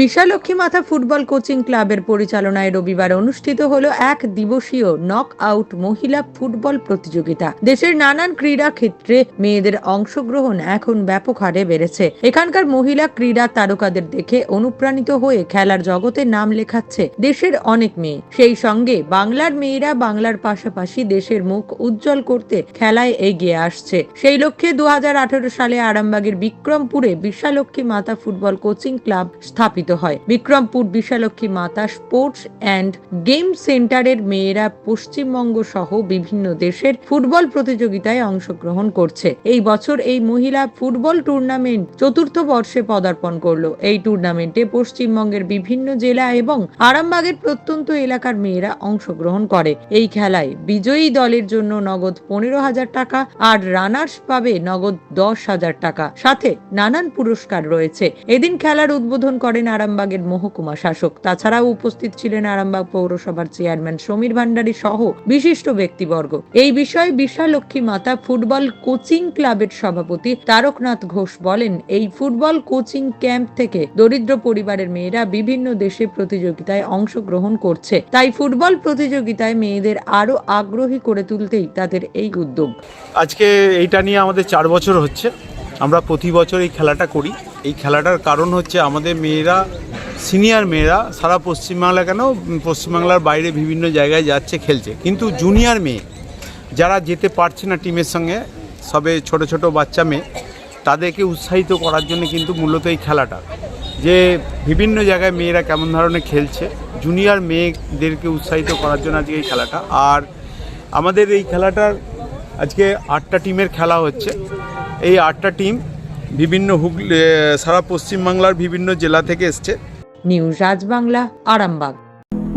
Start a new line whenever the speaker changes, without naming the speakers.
বিশালক্ষী মাথা football coaching ক্লাবের পরিচালনায় রবিবার অনুষ্ঠিত হলো এক দিবসীয় নক আউট মহিলা ফুটবল প্রতিযোগিতা। দেশের নানান ক্রীড়া ক্ষেত্রে মেয়েদের অংশগ্রহণ এখন ব্যাপক হারে বেড়েছে। এখানকার মহিলা ক্রীড়া তারকাদের দেখে অনুপ্রাণিত হয়ে খেলার জগতে নাম লেখাচ্ছে দেশের অনেক মেয়ে। সেই সঙ্গে বাংলার মেয়েরা বাংলার পাশাপাশি দেশের মুখ উজ্জ্বল করতে খেলায় এগিয়ে আসছে। সেই লক্ষ্যে দু হাজার আঠারো সালে আরামবাগের বিক্রমপুরে বিশালক্ষী মাতা ফুটবল কোচিং ক্লাব স্থাপিত হয়। বিক্রমপুর বিশালক্ষী মাতা স্পোর্টস অ্যান্ড গেম সেন্টারের মেয়েরা পশ্চিমবঙ্গ সহ বিভিন্ন দেশের ফুটবল প্রতিযোগিতায় অংশগ্রহণ করছে। এই বছর এই মহিলা ফুটবল টুর্নামেন্ট চতুর্থ বর্ষে পদার্পণ করল। এই টুর্নামেন্টে পশ্চিমবঙ্গের বিভিন্ন জেলা এবং আরামবাগের প্রত্যন্ত এলাকার মেয়েরা অংশগ্রহণ করে। এই খেলায় বিজয়ী দলের জন্য নগদ পনেরো হাজার টাকা আর রানার্স পাবে নগদ দশ হাজার টাকা। সাথে নানান পুরস্কার রয়েছে। এদিন খেলার উদ্বোধন করেন আরামবাগের মহকুমা শাসক। তাছাড়াও উপস্থিত ছিলেন আরামবাগ পৌরসভার চেয়ারম্যান সমীর ভান্ডারী সহ বিশিষ্ট ব্যক্তিবর্গ। এই বিষয়ে বিশালক্ষী মাতা ফুটবল কোচিং ক্লাবের সভাপতি তারকনাথ ঘোষ বলেন, এই ফুটবল কোচিং ক্যাম্প থেকে দরিদ্র পরিবারের মেয়েরা বিভিন্ন দেশে প্রতিযোগিতায় অংশগ্রহণ করছে। তাই ফুটবল প্রতিযোগিতায় মেয়েদের আরও আগ্রহী করে তুলতেই তাদের এই উদ্যোগ।
আজকে এইটা নিয়ে আমাদের চার বছর হচ্ছে। আমরা প্রতি বছর এই খেলাটা করি। এই খেলাটার কারণ হচ্ছে আমাদের মেয়েরা সিনিয়র মেয়েরা সারা পশ্চিমবাংলা কেন? পশ্চিমবাংলার বাইরে বিভিন্ন জায়গায় যাচ্ছে, খেলছে। কিন্তু জুনিয়র মেয়ে যারা যেতে পারছে না টিমের সঙ্গে, সবে ছোট ছোট বাচ্চা মেয়ে, তাদেরকে উৎসাহিত করার জন্য কিন্তু মূলত এই খেলাটা। যে বিভিন্ন জায়গায় মেয়েরা কেমন ধরনের খেলছে জুনিয়র মেয়েদেরকে উৎসাহিত করার জন্য আজকে এই খেলাটা। আর আমাদের এই খেলাটার আজকে আটটা টিমের খেলা হচ্ছে। এই আটটা টিম বিভিন্ন হুগলি সারা পশ্চিমবাংলার বিভিন্ন জেলা থেকে এসছে।
নিউজ রাজবাংলা আরামবাগ।